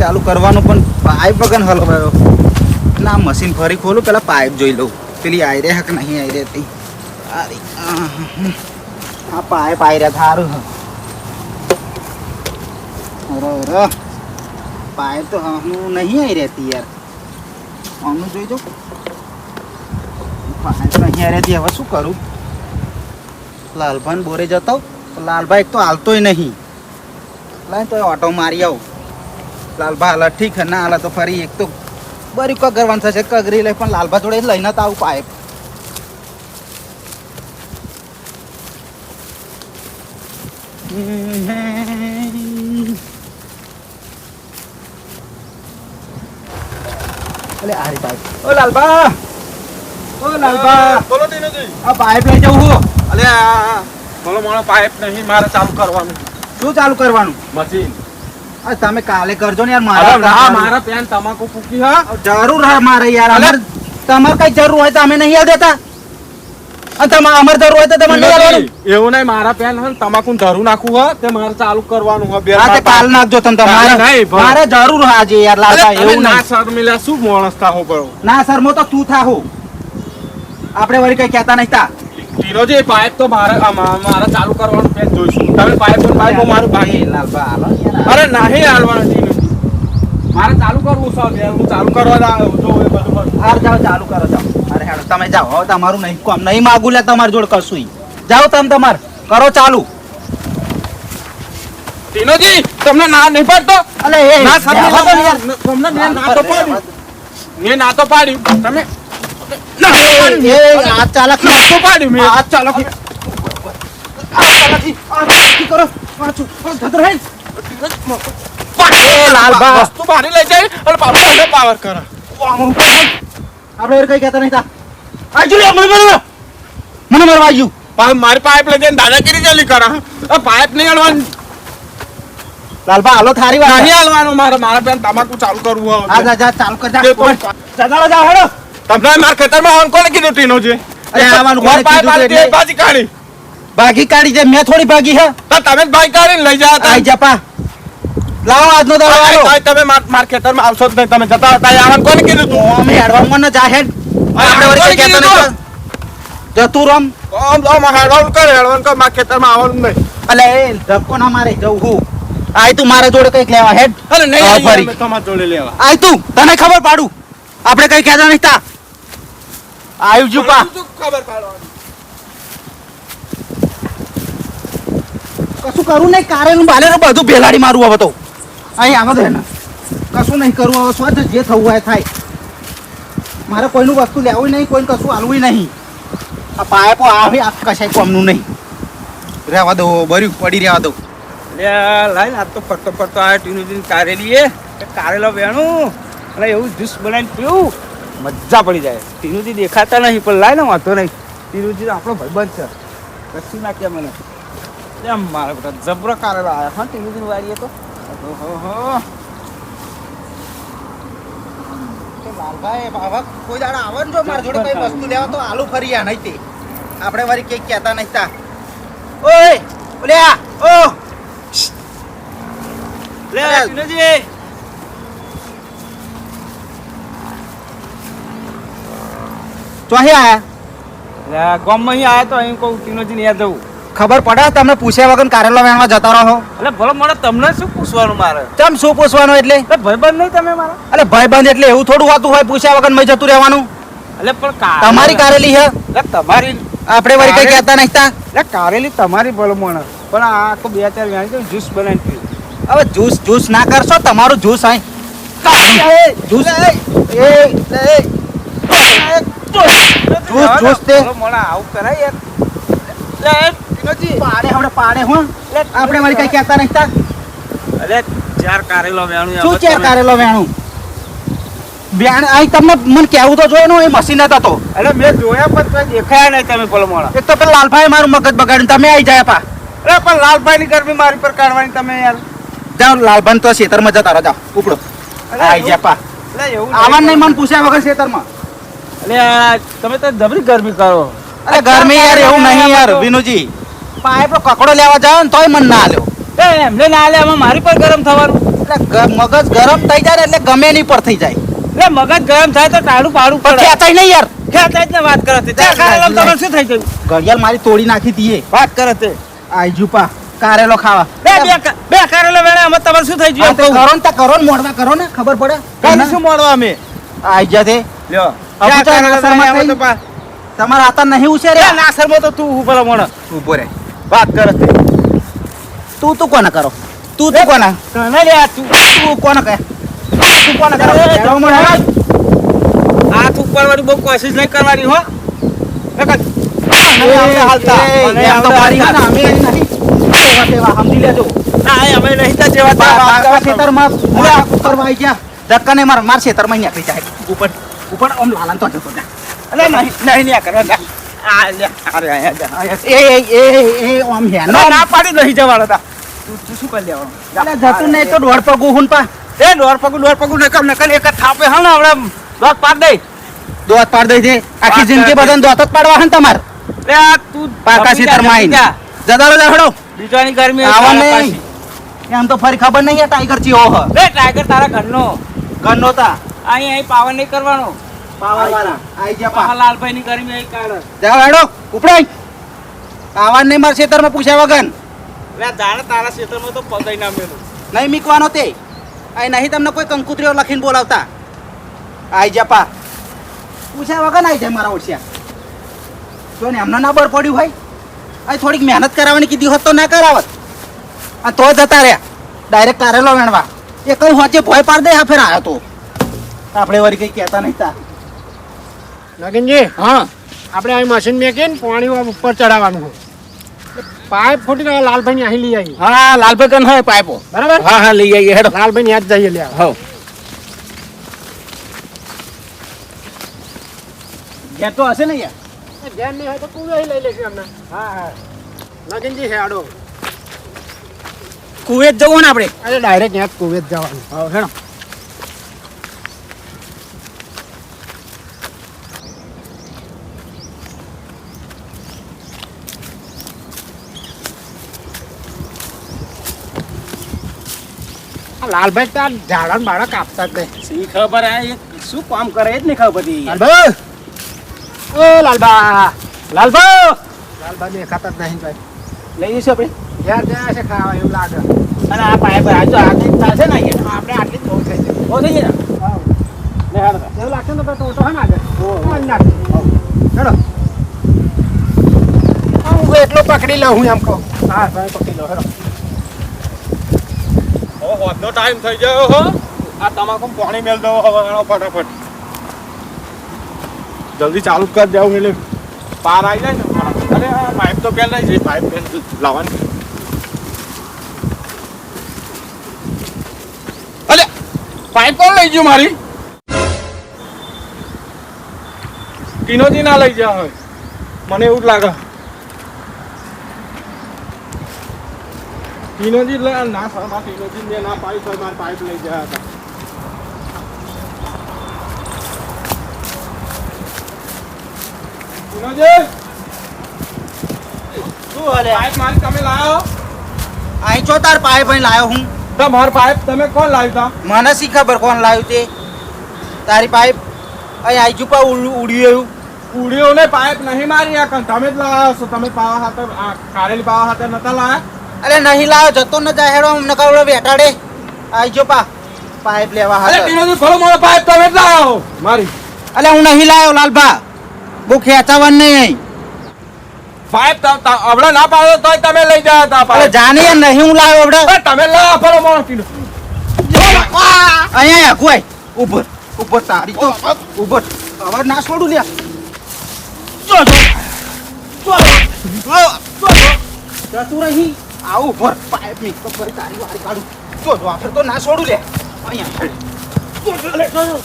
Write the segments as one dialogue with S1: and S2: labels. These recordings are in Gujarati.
S1: ચાલુ કરવાનું પણ પાઇપ વગર હલવાયો. ના મશીન ફરી ખોલું પેલા પાઇપ જોઈ લઉં. પેલી આઈ રે હક નહીં આઈ રહેતી. આરી, આહ, આ પાઇપ આઈ રહ્યા સારું અરે અરે. પાઇપ તો હું નહીં આઈ રહેતી યાર. આમનું જોઈ જો પાઇપ તો નહીં આઈ રહેતી હવે શું કરું? લાલભાન બોરે જતો લાલભાઈ એક તો હાલતોય નહીં. લાય તો ઓટો મારી આવું. લાલભા હાલ ઠીક ના હાલ તો ફરી એક તો બરી કગરવાનું થશે કગરી લઈ પણ લાલભા જોડે લઈને તો આવું પાઇપ અલે આ રી પાઇપ ઓ લાલભા ઓ લાલભા
S2: બોલો ટીનુજી
S1: આ પાઇપ લઈ જવું હું.
S2: અલે આ બોલો મારો પાઇપ નહીં મારે ચાલુ કરવાનું.
S1: શું ચાલુ કરવાનું?
S2: મશીન.
S1: તમે કાલે કરજો ને યાર મારા
S2: મારા પેન તમાકુ ફૂકી હા?
S1: જરૂર હા મારે યાર અમર તમારે કઈ જરૂર હોય તો અમે નહીં દેતા અને તમારે જરૂર હોય તો તમે
S2: એવું નહીં મારા પેન હે તમાકુ ધરું નાખવું હે? તે મારે ચાલુ કરવાનું હે બે
S1: હા કાલ નાખજો તમે તમારે. મારે જરૂર હાજે યાર લાલભાઈ
S2: એવું
S1: એવું
S2: ના
S1: નહીં
S2: શર્મિલા શું માણસ થાહો પડો
S1: ના સર મો તો તું થા હું આપણે વળી કઈ કહેતા નહીં તા.
S2: ટીનોજી પાઇપ તો મારે મારે ચાલુ કરવાનું પેન જોઈશું. તમે પાઇપ તો પાઇપ મારું ભાગી. અરે નહીં હાલવાનું ટીનોજી મારે ચાલુ કરવું છે બે હું ચાલુ કરવા જાઉં જો એ બધું.
S1: હાર જાઓ ચાલુ કરો જાઓ. અરે હેડો તમે જાઓ. હવે તમારું નહીં કામ નહીં માગું લે તમારી જોડે કશું જાઓ તમે તમારે. કરો ચાલુ.
S2: ટીનોજી તમને ના નહીં પડતો?
S1: અલે એ
S2: ના તમને મેં ના તો પાડ્યું. મેં ના તો પાડ્યું. તમે
S1: આ ચાલાકી.
S2: તો પાડ્યું મેં.
S1: આ ચાલાકી
S2: મારી પાઇપ લઈ જઈને દાદાગીરી ચાલી કરા. પાઇપ નહીં અડવાની
S1: લાલભા હાલો થારી વાત.
S2: નહીં હાલવાનું મારે. મારા બેન તમાકુ ચાલુ કરવું હવે
S1: જા ચાલુ કર જા જા હેડો.
S2: તમને મારા ખેતરમાં આવવાનું કોને કીધું ટીનો છે? બાજી કાઢી.
S1: ભાગી કાઢી છે મેં થોડી ભાગી હે
S2: તો તમે જ કાઢીને લઈ જા
S1: આઈ જા પા લાવો આજનો દાડો આવો.
S2: તમે માર- ખેતરમાં આવશો જ નહીં તમે જતા હતા અહીં આવવાનું કોને કીધું તું?
S1: અમે હેડવામાં ન જા હેડ આપણે વળી કહેતા નહીં તો. જતું રમ
S2: તો આમાં હેડવાનું કરે હેડવાનું માર ખેતરમાં આવવાનું નહીં.
S1: અલે એ ધક્કો ના મારે જવું હું. આય તું મારા જોડે કંઈક લેવા હેડ.
S2: અરે નહીં તમારા જોડે લેવા.
S1: આય તું તને ખબર પાડું. આપણે કઈ કહેતા નહીં તા. આયુ જુ પા.
S2: ખબર
S1: કશું કરું નહીં કારેલું બાલેલું બધું ભેલાડી મારું હવે તો. અહીં આવો દે ને કશું નહીં કરવું હવે સ્વાદ જે થવું હોય થાય. મારે કોઈનું વસ્તુ લેવું નહીં કોઈને કશું હાલવું નહીં. આ પાયપો આવે આ કશાય કોમનું નહીં. રહેવા દો બર્યું પડી રહેવા દો.
S3: લે લાઈ આ તો ફરતો ફરતો આ ટીનુજી કારેલી એ. કારેલો વેણું. અને એવું જ્યુસ બનાવીને પીવું. મજા પડી જાય. તિરુજી દેખાતા નહીં, પણ લાય ને વાંધો નહીં. તિરુજી આપણો ભાઈબંધ છે. કશું નાખ્યા મને. એમ મારા બધા જબરો કારેલો આવ્યા. હા, તિરુજી વારીએ તો?
S1: તો લાલભાઈ કોઈ વસ્તુ લેવા, તો આલુ ફરી આ નહીં તે આપણે વારી કઈ કહેતા નહીં તા. ઓય ઓલ્યા ઓ.
S3: લે ટીનુજી
S1: ચોહી આયા?
S3: લે ગામમાં અહીં આયા તો અહીં કહું ટીનુજી યાદ જવું
S1: ખબર પડે તમને પૂછ્યા વગર કારેલા વેણવા જતા રહો.
S3: એટલે ભલે મને તમને શું પૂછવાનું મારે?
S1: ચમ શું પૂછવાનું એટલે?
S3: એટલે ભાઈબંધ નહીં તમે મારા?
S1: અરે ભાઈબંધ એટલે એવું થોડું હોતું હોય પૂછ્યા વગર મેં જતું રહેવાનું?
S3: એટલે પણ
S1: તમારી કારેલી છે
S3: એટલે તમારી
S1: આપણે વળી કઈ કહેતા નહીતા
S3: એટલે કારેલી તમારી ભલે મને પણ આ આખો બે ચાર વેણી જ્યુસ બનાવી પીવું.
S1: હવે જ્યુસ જ્યુસ ના કરશો તમારું જ્યુસ અહીં. જ્યુસ એ એ જ્યુસ જ્યુસ તે.
S3: બોલો, આવું કરાય યાર. લે,
S1: પાડે આપણે પાડે હો. આપણે વળી કઈ કહેતા નહીં
S3: અરે ચાર કારેલો વેણું
S1: શું ચેર કારેલો વેણું? વેણ અહીં તમને મને કહેવું તો ને એ મશીન હતા તો.
S3: એટલે મેં જોયા પણ તોય દેખાયા નહીં તમે પેલો મોણા
S1: એક તો પેલા લાલભાઈ મારું મગજ બગાડ્યું તમે આવી જાય પા.
S3: અરે પણ લાલભાઈ ની ગરમી મારી પર કાઢવાની તમે યાર.
S1: જાઓ લાલભાઈ તો ખેતરમાં જતા રહો જાઓ ઉપડો. આવી જાય પા. આવા નહીં મને પૂછ્યા વગર ખેતરમાં
S3: અરે તમે તો જબરી ગરમી કરો.
S1: અરે ગરમી યાર એવું નહીં યાર વિનુજી. પાઇપ કકડો લેવા જાવ ને તોય મન ના આલ્યો
S3: એ એમને ના આલે એમાં મારી પર ગરમ થવાનું.
S1: એટલે મગજ ગરમ થઈ જાય એટલે ગમે ની પર થઈ જાય.
S3: એટલે મગજ ગરમ થાય તો ટાળું પાડું પડે.
S1: ખેંચાય નહીં યાર?
S3: ખેંચાય ને વાત કરે છે ત્યાં કારેલામાં શું થઈ ગયું?
S1: ઘડિયાળ મારી તોડી નાખી તીએ
S3: વાત કરે છે
S1: આઈ જુપા કારેલો ખાવા.
S3: બે બે કારેલો કારેલા વેણે અમે તમારે શું થઈ ગયું?
S1: તે કરો ને તે કરો ને મોડવા કરો ને ખબર પડે?
S3: કઈ શું મોડવા અમે?
S1: આઈ જાતે
S3: લ્યો. ક્યાં
S1: તો નાસરમાં થઈ. તમારા હાથા નહીં ઉછેરે
S3: ના નાસરમાં તો તું ઊભો મોણો.
S1: ઊભો રે
S3: વાત કર
S1: તું તું કોને કરો તું તું કોને
S3: તને લે તું
S1: તું કોને કહે તું કોને કરો હાલ.
S3: ઉપર વાળી બહુ કોશિશ નહીં કરવાની હો નકર.
S1: હાલતા.
S3: એ,
S1: મને
S3: એમ
S1: એમ
S3: તો
S1: તો
S3: મારી
S1: મારી
S3: હાથ.
S1: હાથ. અમે નહીં. સમજી લેજો.
S3: ના અમે નહીં તા જેવા
S1: ખેતરમાં વાઈ ગયા. ધક્કા ને માર માર મહિના નીકળી જાય ઉપર ઉપર આમ લાલન તો જતો.
S3: અરે નહીં નહીં નહીં કરે ના. પાડી નહીં જવાના તા. તું તું શું કરી લેવાનું?
S1: જતું નહીં તો દોઢ પગ ઉહુન પા.
S3: એ દોર પગું દોર પગું નકમ નકલ એક થાપે હા ને આપણે દોત પાડ દે.
S1: દોત પાડ દઈ દે આખી જિંદગી. બધાને દોત જ પાડવા હે તમાર.
S3: લે તું
S1: પાકા જાહડો
S3: બીજાની ગરમી
S1: આવા નહીં. એમ તો ફરી ખબર નહીં આ ટાઈગર ચી હો.
S3: લે ટાઈગર તારા ઘરનો.
S1: ઘરનો તા.
S3: અહીં અહીં પાવર નહીં કરવાનો.
S1: પાવર વાળા આઈ જા પા.
S3: લાલભાઈ ની ગરમી અહીં કાઢે
S1: જાવ હેડો ઉપડાઈ પાવર નહીં મારા ખેતરમાં પૂછ્યા વગર.
S3: એટલે દાડે તારા ક્ષેત્રમાં તો પગાઈ ના મેલું.
S1: નહીં મીકવાનો તે. અહીં નહીં તમને કોઈ કંકુત્રીઓ લખીને બોલાવતા. આઈ જા પા. પૂછ્યા વગર આઈ જાય મારા ઓછ્યા જો ને એમને ના બળ પડ્યું હોય અહીં થોડીક મહેનત કરાવવાની કીધી હોત તો ના કરાવત. આ તો જતા રહ્યા. ડાયરેક્ટ કારેલો વેણવા. એ કઈ હોચે ભોય પાડ દે હા ફેર આવ્યો તો. આપણે વળી કઈ કહેતા નહીં તા.
S4: નગીનજી?
S1: હા.
S4: આપણે આ મશીન મેકીને પાણી ઉપર ચડાવવાનું પાઇપ ગયા લાલભાઈ અહીં લઈ આવી
S1: હા લાલભાઈ કન હોય પાઇપો.
S4: બરાબર?
S1: હા હા લઈ આવીએ હેડો.
S4: લાલભાઈ યાદ જઈએ લે
S1: હો ઘેર તો હશે ને યાર
S4: ધ્યાન નહીં હોય તો કુવે લઈ લેશું અમને.
S1: હા હા.
S4: નગીનજી હેડો.
S1: કુવેત જવું ને આપણે?
S4: અરે ડાયરેક્ટ યાદ કુવેત જવાનું.
S1: હા હેડો.
S4: લાલભાઈ તો આ ઝાડા બાળક કાપતા જ નહીં
S1: સી ખબર આ એ શું કામ કરે એ જ નહીં ખબર બધી
S4: લાલભાઈ! ઓ લાલબા લાલબા લાલબા દેખાતા જ નહીં ભાઈ.
S1: લઈ જઈશું આપણે?
S4: ત્યાં છે ખાવા એવું લાગે.
S1: અને આ પાઇપ આ જો આગળ ચાલશે ને
S4: આપણે આટલી જ બહુ થઈ છે
S1: બહુ થઈ જાય ને?
S4: એવું લાગશે ને તો ટોટો હે ને આગળ? હાલ નાખ. હું એટલો પકડી લઉં હું એમ કહું.
S1: હા પકડી લો હેડો
S2: હવે હોદનો ટાઈમ થઈ ગયો હો આ તમાકુ પાણી મેલ દો હવે ફટાફટ. જલ્દી ચાલુ કર દેવું એટલે. પાર આવી જાય ને અરે, આ પાઇપ તો પહેલા જ પાઇપ લાવવાની. અલે પાઇપ કોણ લઈ ગયું મારી? ટીનોજી ના લઈ ગયા હોય. મને એવું જ લાગે. ટીનોજી લે ના સરમાં ટીનોજી ને ના પાઇપ હોય મારે પાઇપ લઈ ગયા હતા ટીનોજી
S1: શું હલે
S2: પાઇપ મારી તમે લાવો
S1: અહીં ચો તાર પાઇપ અહીં લાયો હું
S2: તમાર પાઇપ તમે કોણ લાવ્યા
S1: મને શી ખબર કોણ લાવ્યું તે તારી પાઇપ અહીં આઈ ચૂપા ઉડ્યું એવું
S2: ઉડીઓ ને પાઇપ નહીં મારી આ કણ તમે જ લાવ્યા છો તમે પાવા હાથે આ કારેલી પાવા હાથે નતા લાયા
S1: અરે નહીં લાવો જતો ન જાય હેડો અમને કવડો બેટાડે. આઈ પા. પાઇપ લેવા
S2: અરે
S1: ટીનો
S2: ટીનોજી થોડો મોડો પાઇપ તમે વેટ લાવો. મારી.
S1: અરે હું નહીં લાવ્યો લાલભા. બહુ ખેંચાવાનું નહીં
S2: પાઇપ હમણાં ના પાડો તોય તમે લઈ જાય તા
S1: અરે
S2: પાઇપ
S1: નહીં હું લાવ્યો હમણાં
S2: તમે લાવો ફરો મોડો ટીનો
S1: અહીંયા કોઈ ઉપર ઉપર તારી. તો ઉપર અવાજ ના છોડું લ્યા. જો જો જો જો જો રહી. આવું ઉપર પાઇપની કબર તારી વાળી કાઢું. જો જો આખર તો ના છોડું લે. અહીંયા હેડ. જો જો લે જો જો.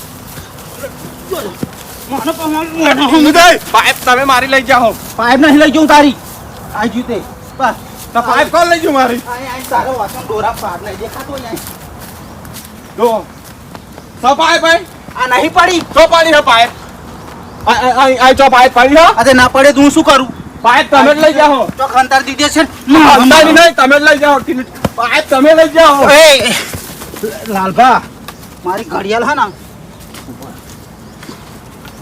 S1: જો જો. મને પણ મને પણ-
S2: પાઇપ તમે મારી લઈ જાઓ.
S1: પાઇપ નહીં લઈ જઉં તારી. આઈ જ્યું તે. બસ.
S2: તો પાઇપ કોણ લઈ ગયું મારી?
S1: અહીં અહીં તારો વાસણ ડોરા પાર નહીં દેખાતો અહીંયા.
S2: જો. તો પાઇપ ભાઈ.
S1: આ નહીં પડી.
S2: તો પાડી હે પાઇપ આ- આ- આ આ ચો પાઇપ પાડી હો.
S1: અરે ના પડે તો હું શું કરું?
S2: પાઇપ તમે જ લઈ જાઓ.
S1: તો ખંતાર દીધે છે
S2: અંદાજી નહીં તમે જ લઈ જાઓ. પાઇપ તમે લઈ જાઓ.
S1: એ લાલભા. મારી ઘડિયાળ હા ને?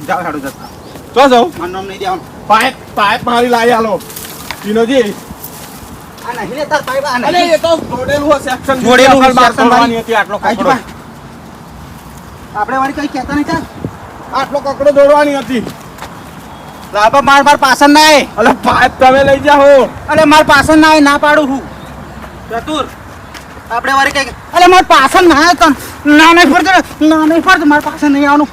S1: જાઓ હેડો જતા.
S2: ચો જાઉં
S1: મારું નામ નહીં દેવાનું.
S2: પાઇપ પાઇપ મારી લાવી આલો. તો
S1: જુઓ. આપણે વાળી. કઈ કહેતા નહીં
S2: આટલો કકડો દોડવાની હતી.
S1: લાલભા માર માર પાછળ ના આય
S2: અલે પાઇપ તમે લઈ જાઓ.
S1: અરે માર પાછળ ના આય ના પાડું હું. ચતુર આપણે વારી કઈ અરે માર પાછળ ના આય તન. ના નહીં પડતો ના નહીં પડતો માર પાછળ નહીં આવનું.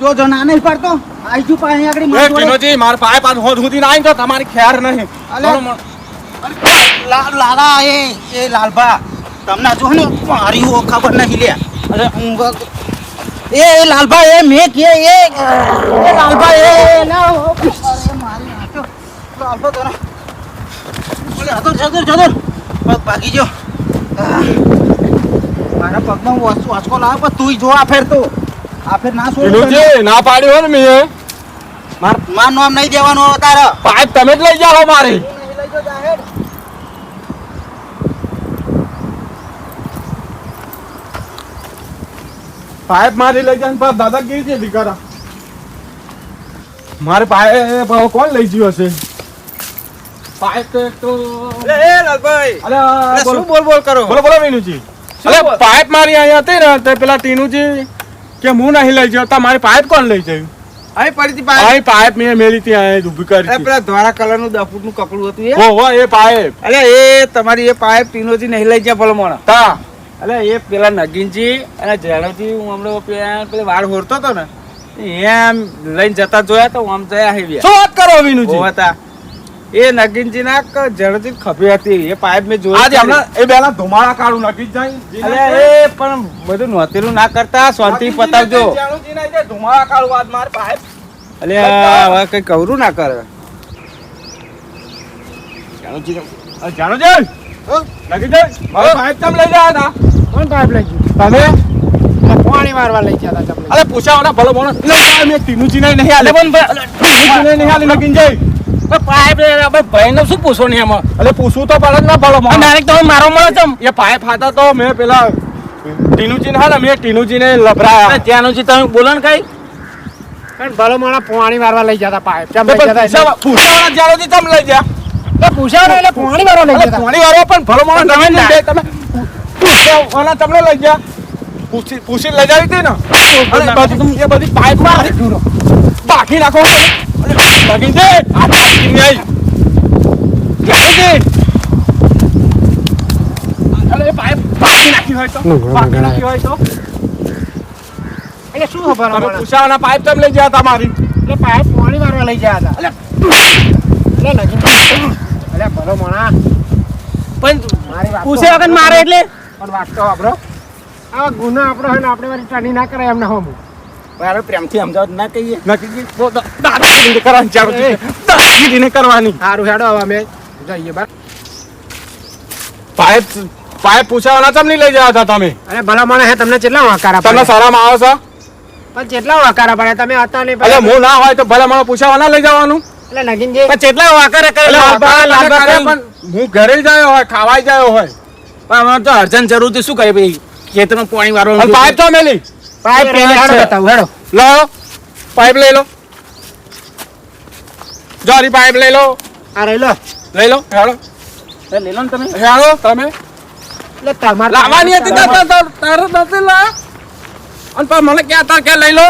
S1: જો જો ના નહીં પડતો આઈ જુ પાસે આગળ
S2: એ
S1: માર.
S2: ટીનોજી મારા પાઇપ આજ હોદ સુધી ના આવી તો તમારી ખેર નહીં.
S1: અલે. લા- લાલા એ એ લાલભા તમને જો ને મારી ઓ ખબર નહીં લે. અરે એ એ લાલભા એ મેં કે એ એ લાલભા એ ના લાલભા તો હતો જતો જતો પગ ભાગી આહ. મારા પગમાં વાંચ- વાંચકો લાવે પણ તુંય જો આ ફેર તો. આ ફેર ના
S2: શું ના પાડ્યો ને મેં.
S1: માર માર નામ નહીં દેવાનું તારે.
S2: પાઇપ તમે જ લઈ જાઓ મારી
S1: તું નહીં લઈ જો જાહેર
S2: પાઇપ મારી લઈ જાય પણ દાદાગીરી છે દીકરા મારે પાઇપ કોણ લઈ ગયું હશે? પાઇપ તો
S3: એ એ લાલભાઈ
S2: અરે
S3: અરે શું બોલ. બોલ કરો?
S2: બોલો બોલો મીનુજી અરે પાઇપ મારી અહીંયા હતી ને તે પેલા ટીનુજી કે હું નહીં લઈ જાઉં મારી પાઇપ કોણ લઈ જાય
S3: અહીં પડી પાઇપ.
S2: અહીં પાઇપ મેં મેલી ઊભી કરી
S3: અરે
S2: હતી.
S3: પેલા ધોળા કલરનું દસ ફૂટનું કપડું હતું એ.
S2: હો હો એ પાઇપ.
S3: અરે એ તમારી એ પાઇપ ટીનોજી નહીં લઈ ગયા ભલો મોણા.
S2: તા.
S3: અલે એ પેલા નગીનજી અને જયણજી હું હમણાં પેલા પેલા વાળ હોરતો હતો ને એમ લઈને જતા જોયા તો આમ જયા હેવ્યા
S2: શું વાત કરો મીનુજી
S3: હતા. એ નગીનજી ના જળજી ખભી હતી એ પાઇપ મેં જોઈ
S2: આજે હમણાં એ બેલા ધુમાડા કાઢું નાખી જાય
S3: એ પણ બધું નોતેલું ના કરતા શાંતિ પતાવજો.
S2: ધુમાડા કાઢું આજ માર પાઇપ.
S3: અલે હવે કઈ કવરું ના કરે.
S2: જાણો છે લાગી જાય પાઇપ ચમ લઈ ગયા હતા
S4: પાઇપ લઈ ગયું
S2: તમે
S4: એટલે પાણી લઈ ગયા
S2: અરે પૂછાવો ને ભલો ભલો મેં ટીનુજી ને નહીં પણ નહીં આલે લગીન જાય
S3: પાઇપ ભાઈ ને શું પૂછો ને એમાં
S2: અલે પૂછવું તો પડે ના ભલો.
S3: ડાયરેક્ટ તમે મારો મળો છો
S2: એ પાઇપ હતા તો મેં પેલા ટીનુજી ને હા મેં ટીનુજી ને લભરાયા
S3: તમે બોલો ને કઈ
S4: પણ ભલો માણા પાણી મારવા લઈ જતા પાઇપ કેમ લઈ
S2: પણ પૂછા પૂછાવાળા જ્યારથી તમે લઈ ગયા
S4: એટલે પૂછ્યા ને એટલે પાણી મારવા લઈ ગયા
S2: પાણી વાળો પણ ભલો તમે તમને લઈ ગયા. પૂછી પૂછી લઈ જાવી હતી ને? બધી એ બધી પાઇપમાં બાકી નાખો બાકી દે આ બાકી નહીં ક્યાં છે? એ પાઇપ બાકી નાખી હોય તો. બાકી નાખી હોય તો.
S4: એટલે શું ખબર અમારે?
S2: પૂછાવાના પાઇપ તમે લઈ ગયા તમારી
S4: એટલે પાઇપ પાણી મારવા લઈ ગયા હતા. એટલે નજીક એટલે ભલો માણા.
S3: પણ
S4: મારી વાત તો
S3: પૂછે વગર મારે એટલે?
S4: પણ વાત તો આપણો આ ગુનો આપણો હોય ને આપણે વાળી ટની ના કરાય એમને હમ.
S3: મારે પ્રેમથી સમજાવત ના કહીએ.
S2: નક્કી બહુ દા- દાદાગીરી કરવાની ચાલુ દાદાગીરી નહીં કરવાની.
S4: સારું હેડો હવે અમે જઈએ બરાબર?
S2: પાઇપ પાઇપ પૂછાવાના ચમ લઈ જવા હતા તમે?
S4: અરે ભલા મને હે તમને કેટલા વાકારા
S2: તમને શરમ આવે છે?
S4: પણ કેટલા વાકારા પડે તમે હતા નહીં
S2: હું ના હોય તો ભલા મને પૂછાવાના લઈ જવાનું?
S4: એટલે નગીનજી
S3: પણ કેટલા વાકરે કરે
S2: પણ હું ઘરે જાયો હોય ખાવાય જાયો હોય.
S3: પણ અમારે તો અર્જન્ટ જરૂર છે શું કરે ભાઈ? ખેતરનું પાણી વાળો
S2: પાઇપ તો મેલી.
S4: પાઇપ
S3: પેલા
S4: હેડો બતાવ હેડો.
S2: લો પાઇપ લઈ લો. જોરી પાઇપ લઈ લો.
S4: આ રહી લો.
S2: લઈ લો હેડો.
S3: લઈ લો તમે.
S2: હેડો. તમે?
S4: એટલે તમારે
S2: લાવવાની હતી તો- તો- તો- તારે નથી લા. અને પણ મને ક્યાં તાર ક્યાં લઈ લો?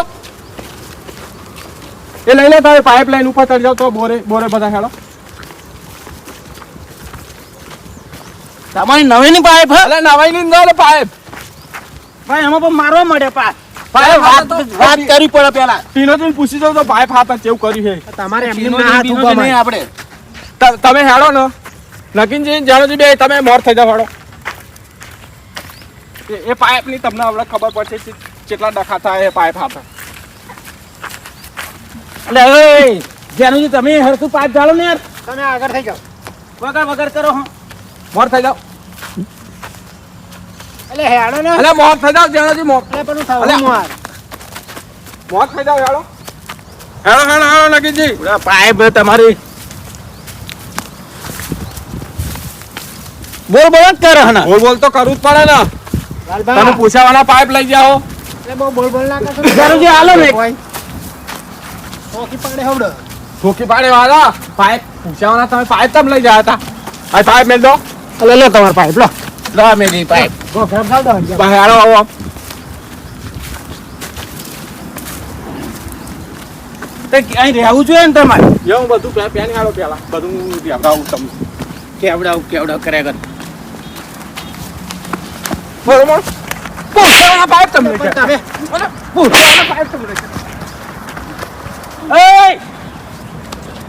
S2: એ લઈ લે તારે પાઇપ લાઈન ઉપર ચડી જાવ તો બોરે બોરે બધા હેડો.
S3: તમારી નવીની પાઇપ હે?
S2: નવાઈ ની અંદર પાઇપ
S3: ભાઈ એમાં પણ મારવા મળે પા
S2: પાઇપ
S3: વાત વાત કરવી પડે પેલા.
S2: ટીનોજી પૂછી જાવ તો પાઇપ હાથ કેવું કર્યું છે.
S4: તમારે એમની ના.
S3: આપણે.
S2: તમે હેડો ને. નકીનજી જાણોજી બે તમે મોર થઈ જાવ હેડો. એ- એ પાઇપની તમને હમણાં ખબર પડશે કેટલા ડખા થાય એ પાઇપ હાથે.
S3: એટલે ઓય જેનું તમે હરખું પાઇપ ગાળો ને યાર.
S4: તમે આગળ થઈ જાઓ.
S3: વગર વગર કરો હું.
S2: મોર થઈ જાવ
S4: એટલે હેડો ને.
S2: અલે મોર થઈ જાવ જાણોજી મોર.
S4: એટલે પણ થાવ. માર.
S2: મોર થઈ જાવ હેડો. હેડો હેડો હેડો નકીનજી
S3: પાઇપ તમારી. બોલ બોલ જ કરે હના.
S2: બોલ બોલ તો કરવું જ પડે ને.
S5: તમે પૂછાવાના પાઇપ લઈ જાઓ.
S4: એટલે બહુ બોલ બોલ ના કરશો
S1: જરૂરથી હાલો ને.
S4: ચોકી પાડે હવડે.
S5: ઠોકી પાડે વાળા પાઇપ પૂછાવાના તમે પાઇપ તમ લઈ ગયા હતા? આ પાઇપ મેલ દો.
S4: અલે લે તમાર પાઇપ લો.
S5: લો મેલી પાઇપ.
S4: ગો ઘર ખાવ દો
S5: ભાઈ આવો આવો.
S1: તે અહીં રહેવું જોઈએ ને તમારે?
S5: એવું બધું પેની આલો પેલા. બધું હું દેવડાવું તમને.
S1: કેવડાવ કેવડાવ કર્યા કર.
S5: બરોબર? પૂછાવાના પાઇપ તમને લઈ
S4: તમે
S5: પૂછાવાના પાઇપ તમે
S1: લે બચાવો બચાવો ધક્કો લે અલે, એ. એ, લાલભાઈ. અલે, શું અલે, લાલભાઈ? એ, એ. હું તને જાણે
S4: લે
S1: છે.
S4: ભલો માણસ અમે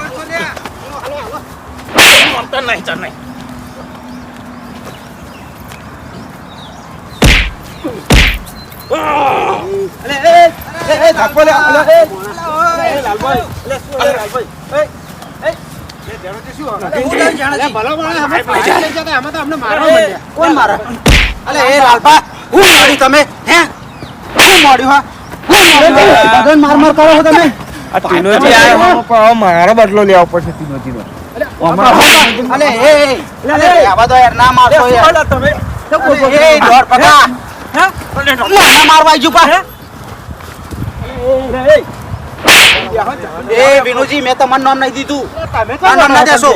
S4: પાઇપ લઈ જતા આમાં તો અમને મારવા
S1: એ,
S4: માંડ્યા
S1: કોણ મારે અલે એ લાલભા હું મોડ્યું તમે હે હું મોડ્યું હા માર માર કરો તમે
S2: મારો બદલો લેવો પડશે ટીનોજીનો
S1: અલે એ એ, અલે આવા દો યાર ના મારશો યાર
S2: તમે
S1: અલે, એ દોડ પકા ના મારવા આઈજુ પા એ વિનુજી મેં તમારું નામ નહીં દીધું આ નામ ના દેશો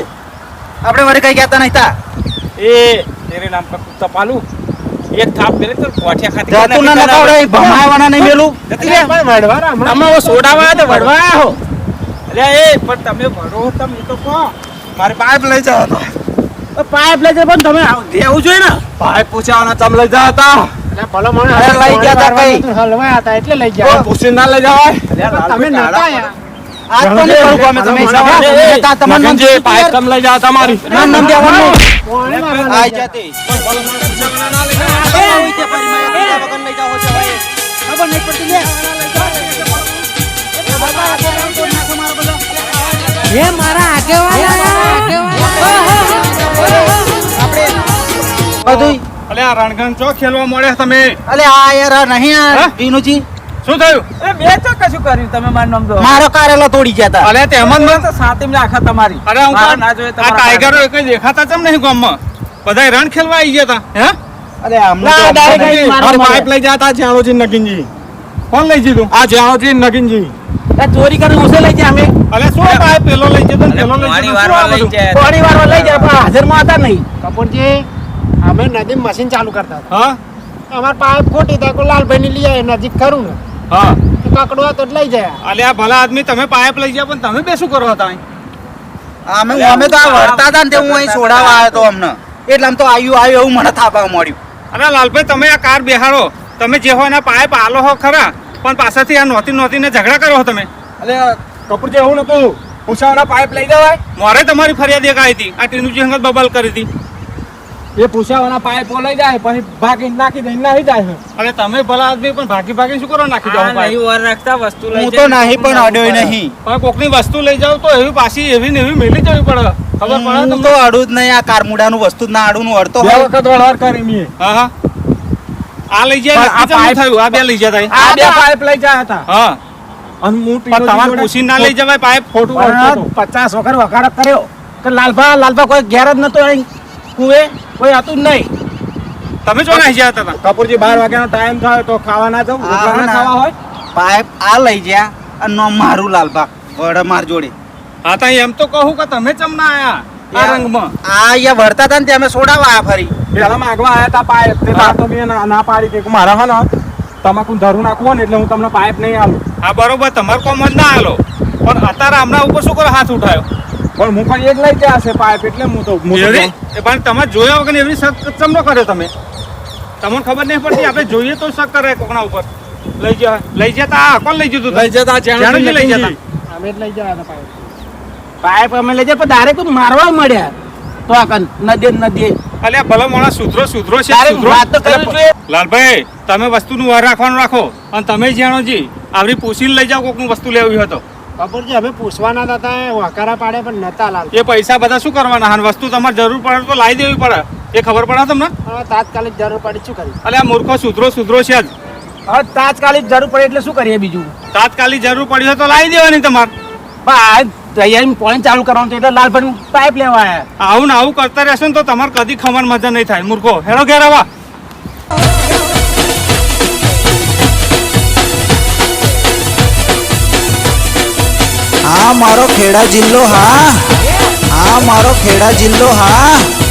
S1: આપણે કઈ ગયા નહીં તા
S2: એ તેરે નામ કા કુત્તા પાલુ એક થાપ મેરે તો કોઠિયા ખાતે
S1: જતું ના નખાવડે ભમાવાના નહીં મેલું
S2: ઓ સોડાવા તો વડવા હો અરે એ પણ તમે ભરો તમે તો કહો. મારે પાઇપ લઈ જવા તો
S1: પાઇપ લઈ જાય પણ તમે દેવું જોઈએ ને.
S5: પાઇપ પૂછાવાના તમે લઈ ગયા હતા
S4: ભલો
S1: અરે લઈ ગયા તા કઈ?
S4: હલવાયા હતા એટલે લઈ ગયા.
S5: પૂછી ના લઈ જવાય.
S4: તમે નતા?
S1: જાતે. ખબર નહીં પડતી નાખો મારો.
S5: અલે આ રણગણ ચો ખેલવા મળે તમે?
S1: અલે આ યાર નહીં આ
S5: હા?
S1: વિનુજી.
S5: શું થયું?
S2: એ મેં તો કશું કર્યું? તમે મારું નામ દો.
S1: મારો કારેલો તોડી ગયા તા.
S5: અલે તેમાં
S2: મેં તો સાતીમ રાખા તમારી.
S5: અરે હું
S2: ના
S5: જોય
S2: તમારા આ
S5: ટાઈગરો એક દેખાતા ચમ નહીં ગામમાં? બધાય રણ ખેલવા આવી ગયા હતા હે?
S1: અરે
S5: અહીં
S1: મારવા
S5: મારું. પાઇપ લઈ જતા જ્યાળોજી નગીનજી. કોણ લઈ જીધું? આ જ્યાળોજી નગીનજી.
S1: ચોરી કરીને ઓછે લઈ જાય અમે.
S5: અલે શું ભાઈ પેલો લઈ જતો પેલો લઈ જતો શું
S2: વારવા
S5: આ
S2: લઈ
S5: બધું?
S2: જાય.
S1: થોડી વારમાં લઈ જાય પણ હાજરમાં હતા નહીં.
S4: કપૂરજી અમે નદી મશીન ચાલુ કરતા
S5: હા?
S4: અમાર પાઇપ ખોટી કોઈ લાલભાઈ ની લઈ આયા નજીક ખરું ને.
S5: હા.
S4: તો કાકડો તો લઈ જાય
S5: અલે આ ભલા આદમી તમે પાઇપ લઈ જાય પણ તમે બે શું કરો હતા અહીં?
S1: અમે અમે તો આ વર્તા હતા ને તે હું અહીં છોડાવા આવ્યો તો અમને. એટલે આમ તો આવ્યું આવ્યું એવું મને થાપા મળ્યું.
S5: અરે લાલભાઈ તમે આ કાર બેહાડો. તમે જે હોય એના પાઇપ આલો હો ખરા. પણ પાછળથી આ નોતી નોતીને ઝઘડા કરો છો તમે? અલે કપૂરજી હું નતું પૂછાવાના પાઇપ લઈ જવાય? મારે તમારી ફરિયાદ એક આવી હતી. આ ટીનુજી હંગત બબલ કરી હતી.
S2: એ પૂછાવાના પાઇપ લઈ જાય પછી ભાગી નાખી દઈ નાખી જાય
S5: અરે તમે ભલા આદમી પણ ભાગી ભાગી શું કરો નાખી જાવ ભાઈ?
S2: નહીં વાર રાખતા વસ્તુ લઈ
S1: હું તો નહીં પણ અડ્યો નહીં.
S5: પણ કોકની વસ્તુ લઈ જાવ તો એવી પાછી એવી ને એવી મેલી જવી પડે. ખબર પડે તમને?
S1: તો અડું જ નહીં આ કારમુડાનું વસ્તુ જ ના અડું નું અડતો
S2: વખત વળવાર કરી મેં
S5: હા હા. આ લઈ જાય
S2: આ પાઇપ-
S5: થયું આ બે લઈ જતા
S2: આ બે પાઇપ લઈ જાય હતા.
S5: હા.
S2: અને હું
S5: પણ તમારે પૂછીને ના લઈ જવાય પાઇપ ખોટું.
S2: પચાસ વખત વખાણ કર્યો કે લાલભા લાલભા કોઈ ઘેર જ નતો અહીં. કુએ કોઈ હતું નહીં.
S5: તમે જો ના જતા હતા
S2: કપૂરજી બાર વાગ્યાનો ટાઈમ થાય તો ખાવા ના. જવું. ખાવા હોય?
S1: પાઇપ આ લઈ ગયા અને નો મારું લાલભા. વડ માર જોડે.
S5: હા તો એમ તો કહું કે તમે ચમ ના આયા? આ રંગમાં.
S1: આ અહીંયા વળતા હતા ને તે અમે છોડાવવા આ ફરી.
S2: પેલા માગવા આવ્યા તા પાઇપ તે તો મેં ના પાડી કે મારા હા ને તમાકુ ધરું નાખવો હોય ને એટલે હું તમને પાઇપ નહીં આલું.
S5: હા બરોબર તમારે કોમ જ ના આલો. પણ અત્યારે હમણાં ઉપર શું કરો? હાથ ઉઠાયો.
S2: પણ હું પણ એક લઈ ગયા છે પાઇપ એટલે હું તો
S5: એ પણ તમે જોયા વગર એવી શક ચમ કર્યો તમે? તમને ખબર નહીં પડતી આપણે જોઈએ તો શક કરે કોકના ઉપર. લઈ જાય લઈ જતા આ કોણ લઈ જતું
S2: લઈ જતા
S5: લઈ જતા
S4: અમે જ લઈ ગયા હતા પાઇપ.
S2: પાઇપ અમે લઈ જાય પણ ડાયરેક્ટ મારવા મળ્યા. તો આ કન નદી નદી.
S5: અલ્યા ભલો માણસ સુધરો સુધરો છે સુધરો.
S2: વાત તો કરવી જોઈએ.
S5: લાલભાઈ તમે વસ્તુનું વાર રાખવાનું રાખો. અને તમે જાણો જી આવરી પૂછીને લઈ જાઓ કોકનું વસ્તુ લેવી હોય તો.
S4: ખબર છે અમે પૂછવાના હતા ત્યાં વકારા પાડે પણ નતા લાલ
S5: એ પૈસા બધા શું કરવાના? અને વસ્તુ તમારે જરૂર પડે તો લાવી દેવી પડે. એ ખબર પડે તમને?
S4: હવે તાત્કાલિક જરૂર પડી શું કરી
S5: અલે આ મૂર્ખો સુધરો સુધરો છે જ
S3: હવે તાત્કાલિક જરૂર પડે એટલે શું કરીએ બીજું?
S5: તાત્કાલિક જરૂર પડી હોય તો લાવી દેવાની તમારે.
S3: પણ આ તૈયારી પાણી ચાલુ કરવાનું છે એટલે લાલભાઈ પાઇપ લેવા આવ્યા
S5: આવું ને આવું કરતા રહેશો ને તો તમારે કદી ખમણ મજા નહીં થાય. મૂર્ખો હેડો ઘેર આવા.
S1: હા મારો ખેડા જિલ્લો હા. હા મારો ખેડા જિલ્લો હા.